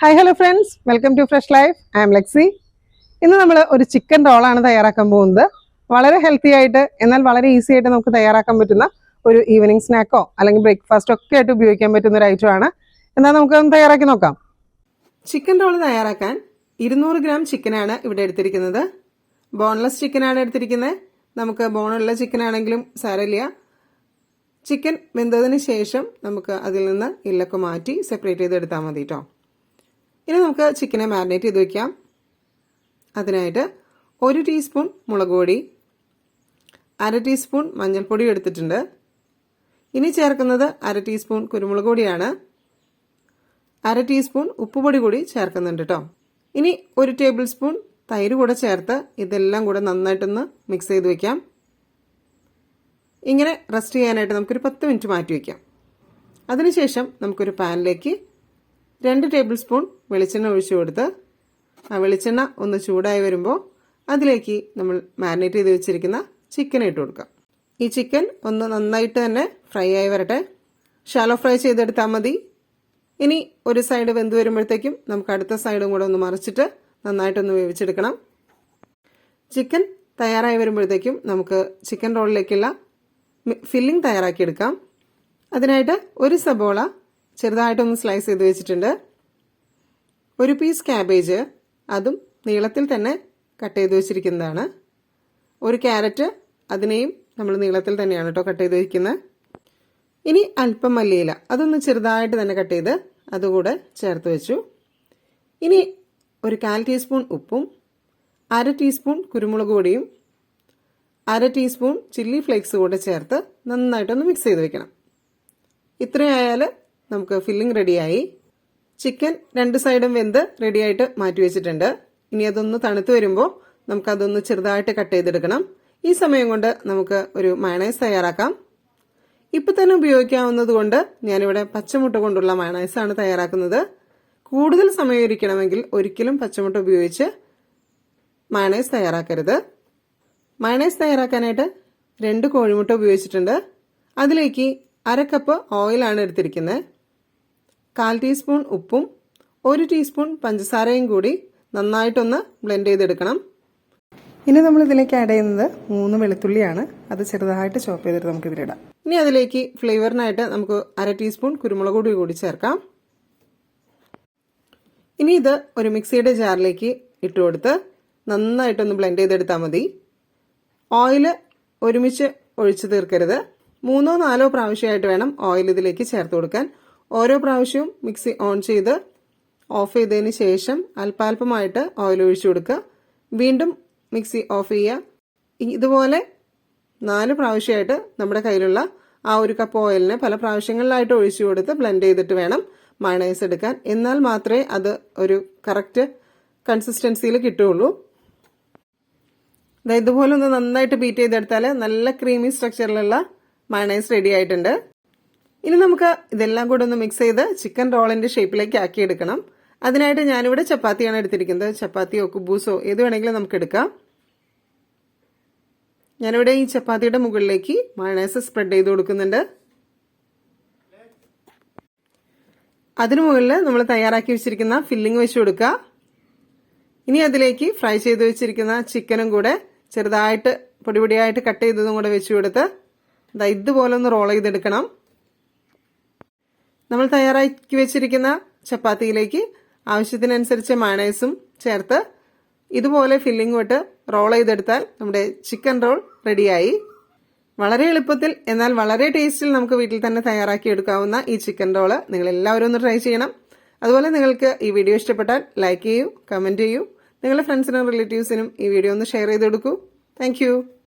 Hi hello friends welcome to fresh life I'm Lexi ഇന്ന് നമ്മൾ ഒരു ചിക്കൻ റോളാണ് തയ്യാറാക്കാൻ പോകുന്നത്. വളരെ ഹെൽത്തി ആയിട്ട് എന്നാൽ വളരെ ഈസി ആയിട്ട് നമുക്ക് തയ്യാറാക്കാൻ പറ്റുന്ന ഒരു ഈവനിങ് സ്നാക്കോ അല്ലെങ്കിൽ ബ്രേക്ക്ഫാസ്റ്റോ ഒക്കെ ആയിട്ട് ഉപയോഗിക്കാൻ പറ്റുന്ന ഒരു ഐറ്റമാണ് എന്നാൽ നമുക്ക് ഒന്ന് തയ്യാറാക്കി നോക്കാം. ചിക്കൻ റോൾ തയ്യാറാക്കാൻ ഇരുന്നൂറ് ഗ്രാം ചിക്കനാണ് ഇവിടെ എടുത്തിരിക്കുന്നത്. ബോൺലെസ് ചിക്കനാണ് എടുത്തിരിക്കുന്നത്. നമുക്ക് ബോണുള്ള ചിക്കൻ ആണെങ്കിലും സാരമില്ല. ചിക്കൻ വെന്തതിന് ശേഷം നമുക്ക് അതിൽ നിന്ന് ഇല്ലൊക്കെ മാറ്റി സെപ്പറേറ്റ് ചെയ്തെടുത്താൽ മതി കേട്ടോ ഇനി നമുക്ക് ചിക്കനെ മാരിനേറ്റ് ചെയ്ത് വയ്ക്കാം അതിനായിട്ട് ഒരു ടീസ്പൂൺ മുളക് പൊടി അര ടീസ്പൂൺ മഞ്ഞൾപ്പൊടി എടുത്തിട്ടുണ്ട്. ഇനി ചേർക്കുന്നത് അര ടീസ്പൂൺ കുരുമുളക് പൊടിയാണ്. അര ടീസ്പൂൺ ഉപ്പുപൊടി കൂടി ചേർക്കുന്നുണ്ട് കേട്ടോ ഇനി ഒരു ടേബിൾ സ്പൂൺ തൈര് കൂടെ ചേർത്ത് ഇതെല്ലാം കൂടെ നന്നായിട്ടൊന്ന് മിക്സ് ചെയ്ത് വയ്ക്കാം ഇങ്ങനെ റെസ്റ്റ് ചെയ്യാനായിട്ട് നമുക്കൊരു പത്ത് മിനിറ്റ് മാറ്റി വയ്ക്കാം അതിനുശേഷം നമുക്കൊരു പാനിലേക്ക് രണ്ട് ടേബിൾ സ്പൂൺ വെളിച്ചെണ്ണ ഒഴിച്ചു കൊടുത്ത് ആ വെളിച്ചെണ്ണ ഒന്ന് ചൂടായി വരുമ്പോൾ അതിലേക്ക് നമ്മൾ മാരിനേറ്റ് ചെയ്ത് വെച്ചിരിക്കുന്ന ചിക്കൻ ഇട്ട് കൊടുക്കാം. ഈ ചിക്കൻ ഒന്ന് നന്നായിട്ട് തന്നെ ഫ്രൈ ആയി വരട്ടെ. ഷാലോ ഫ്രൈ ചെയ്തെടുത്താൽ മതി. ഇനി ഒരു സൈഡ് വെന്ത് വരുമ്പോഴത്തേക്കും നമുക്ക് അടുത്ത സൈഡും കൂടെ ഒന്ന് മറിച്ചിട്ട് നന്നായിട്ടൊന്ന് വേവിച്ചെടുക്കണം. ചിക്കൻ തയ്യാറായി വരുമ്പോഴത്തേക്കും നമുക്ക് ചിക്കൻ റോളിലേക്കുള്ള ഫില്ലിംഗ് തയ്യാറാക്കിയെടുക്കാം അതിനായിട്ട് ഒരു സബോള ചെറുതായിട്ടൊന്ന് സ്ലൈസ് ചെയ്ത് വെച്ചിട്ടുണ്ട്. ഒരു പീസ് ക്യാബേജ് അതും നീളത്തിൽ തന്നെ കട്ട് ചെയ്ത് വെച്ചിരിക്കുന്നതാണ്. ഒരു ക്യാരറ്റ് അതിനെയും നമ്മൾ നീളത്തിൽ തന്നെയാണ് കേട്ടോ കട്ട് ചെയ്ത് വയ്ക്കുന്നത് ഇനി അല്പം മല്ലിയില അതൊന്ന് ചെറുതായിട്ട് തന്നെ കട്ട് ചെയ്ത് അതുകൂടെ ചേർത്ത് വെച്ചു. ഇനി ഒരു കാൽ ടീസ്പൂൺ ഉപ്പും അര ടീസ്പൂൺ കുരുമുളക് പൊടിയും അര ടീസ്പൂൺ ചില്ലി ഫ്ലേക്സ് കൂടെ ചേർത്ത് നന്നായിട്ടൊന്ന് മിക്സ് ചെയ്ത് വെക്കണം. ഇത്രയായാൽ നമുക്ക് ഫില്ലിംഗ് റെഡിയായി ചിക്കൻ രണ്ട് സൈഡും വെന്ത് റെഡിയായിട്ട് മാറ്റി വെച്ചിട്ടുണ്ട്. ഇനി അതൊന്ന് തണുത്ത് വരുമ്പോൾ നമുക്കതൊന്ന് ചെറുതായിട്ട് കട്ട് ചെയ്തെടുക്കണം. ഈ സമയം കൊണ്ട് നമുക്ക് ഒരു മയണൈസ് തയ്യാറാക്കാം. ഇപ്പം തന്നെ ഉപയോഗിക്കാവുന്നത് കൊണ്ട് ഞാനിവിടെ പച്ചമുട്ട കൊണ്ടുള്ള മയണൈസാണ് തയ്യാറാക്കുന്നത്. കൂടുതൽ സമയം ഇരിക്കണമെങ്കിൽ ഒരിക്കലും പച്ചമുട്ട ഉപയോഗിച്ച് മയണൈസ് തയ്യാറാക്കരുത്. മയണൈസ് തയ്യാറാക്കാനായിട്ട് രണ്ട് കോഴിമുട്ട ഉപയോഗിച്ചിട്ടുണ്ട്. അതിലേക്ക് അര കപ്പ് ഓയിലാണ് എടുത്തിരിക്കുന്നത്. കാൽ ടീസ്പൂൺ ഉപ്പും ഒരു ടീസ്പൂൺ പഞ്ചസാരയും കൂടി നന്നായിട്ടൊന്ന് ബ്ലെൻഡ് ചെയ്തെടുക്കണം. ഇനി നമ്മൾ ഇതിലേക്ക് ആഡ് ചെയ്യുന്നത് മൂന്ന് വെളുത്തുള്ളിയാണ്. അത് ചെറുതായിട്ട് ചോപ്പ് ചെയ്തിട്ട് നമുക്ക് ഇതിലിടാം ഇനി അതിലേക്ക് ഫ്ലേവറിനായിട്ട് നമുക്ക് അര ടീസ്പൂൺ കുരുമുളക് പൊടി കൂടി ചേർക്കാം. ഇനി ഇത് ഒരു മിക്സിയുടെ ജാറിലേക്ക് ഇട്ട് കൊടുത്ത് നന്നായിട്ടൊന്ന് ബ്ലെൻഡ് ചെയ്തെടുത്താൽ മതി. ഓയിൽ ഒരുമിച്ച് ഒഴിച്ചു തീർക്കരുത്. മൂന്നോ നാലോ പ്രാവശ്യമായിട്ട് വേണം ഓയിൽ ഇതിലേക്ക് ചേർത്ത് കൊടുക്കാൻ. ഓരോ പ്രാവശ്യവും മിക്സി ഓൺ ചെയ്ത് ഓഫ് ചെയ്തതിന് ശേഷം അല്പാൽപമായിട്ട് ഓയിൽ ഒഴിച്ചു കൊടുക്കുക. വീണ്ടും മിക്സി ഓഫ് ചെയ്യുക. ഇതുപോലെ നാല് പ്രാവശ്യമായിട്ട് നമ്മുടെ കയ്യിലുള്ള ആ ഒരു കപ്പ് ഓയിലിനെ പല പ്രാവശ്യങ്ങളിലായിട്ട് ഒഴിച്ചു കൊടുത്ത് ബ്ലെൻഡ് ചെയ്തിട്ട് വേണം മയണൈസ് എടുക്കാൻ. എന്നാൽ മാത്രമേ അത് ഒരു കറക്റ്റ് കൺസിസ്റ്റൻസിയിൽ കിട്ടുകയുള്ളൂ. ഇതുപോലെ ഒന്ന് നന്നായിട്ട് ബീറ്റ് ചെയ്തെടുത്താൽ നല്ല ക്രീമി സ്ട്രക്ചറിലുള്ള മയണൈസ് റെഡി ആയിട്ടുണ്ട്. ഇനി നമുക്ക് ഇതെല്ലാം കൂടെ ഒന്ന് മിക്സ് ചെയ്ത് ചിക്കൻ റോളിന്റെ ഷേപ്പിലേക്ക് ആക്കി എടുക്കണം അതിനായിട്ട് ഞാനിവിടെ ചപ്പാത്തിയാണ് എടുത്തിരിക്കുന്നത്. ചപ്പാത്തിയോ കുബൂസോ ഏത് വേണമെങ്കിലും നമുക്ക് എടുക്കാം. ഞാനിവിടെ ഈ ചപ്പാത്തിയുടെ മുകളിലേക്ക് മയണൈസ് സ്പ്രെഡ് ചെയ്ത് കൊടുക്കുന്നുണ്ട്. അതിനു മുകളിൽ നമ്മൾ തയ്യാറാക്കി വെച്ചിരിക്കുന്ന ഫില്ലിംഗ് വെച്ച് കൊടുക്കുക. ഇനി അതിലേക്ക് ഫ്രൈ ചെയ്ത് വെച്ചിരിക്കുന്ന ചിക്കനും കൂടെ ചെറുതായിട്ട് പൊടിപൊടിയായിട്ട് കട്ട് ചെയ്തതും കൂടെ വെച്ച് കൊടുത്ത് ഇതാ ഇതുപോലെ ഒന്ന് റോൾ ചെയ്തെടുക്കണം. നമ്മൾ തയ്യാറാക്കി വെച്ചിരിക്കുന്ന ചപ്പാത്തിയിലേക്ക് ആവശ്യത്തിനനുസരിച്ച് മയണൈസും ചേർത്ത് ഇതുപോലെ ഫില്ലിംഗ് വിട്ട് റോൾ ചെയ്തെടുത്താൽ നമ്മുടെ ചിക്കൻ റോൾ റെഡിയായി വളരെ എളുപ്പത്തിൽ എന്നാൽ വളരെ ടേസ്റ്റിൽ നമുക്ക് വീട്ടിൽ തന്നെ തയ്യാറാക്കി എടുക്കാവുന്ന ഈ ചിക്കൻ റോൾ നിങ്ങൾ എല്ലാവരും ഒന്ന് ട്രൈ ചെയ്യണം. അതുപോലെ നിങ്ങൾക്ക് ഈ വീഡിയോ ഇഷ്ടപ്പെട്ടാൽ ലൈക്ക് ചെയ്യൂ കമന്റ് ചെയ്യൂ. നിങ്ങളുടെ ഫ്രണ്ട്സിനും റിലേറ്റീവ്സിനും ഈ വീഡിയോ ഒന്ന് ഷെയർ ചെയ്ത് കൊടുക്കൂ താങ്ക്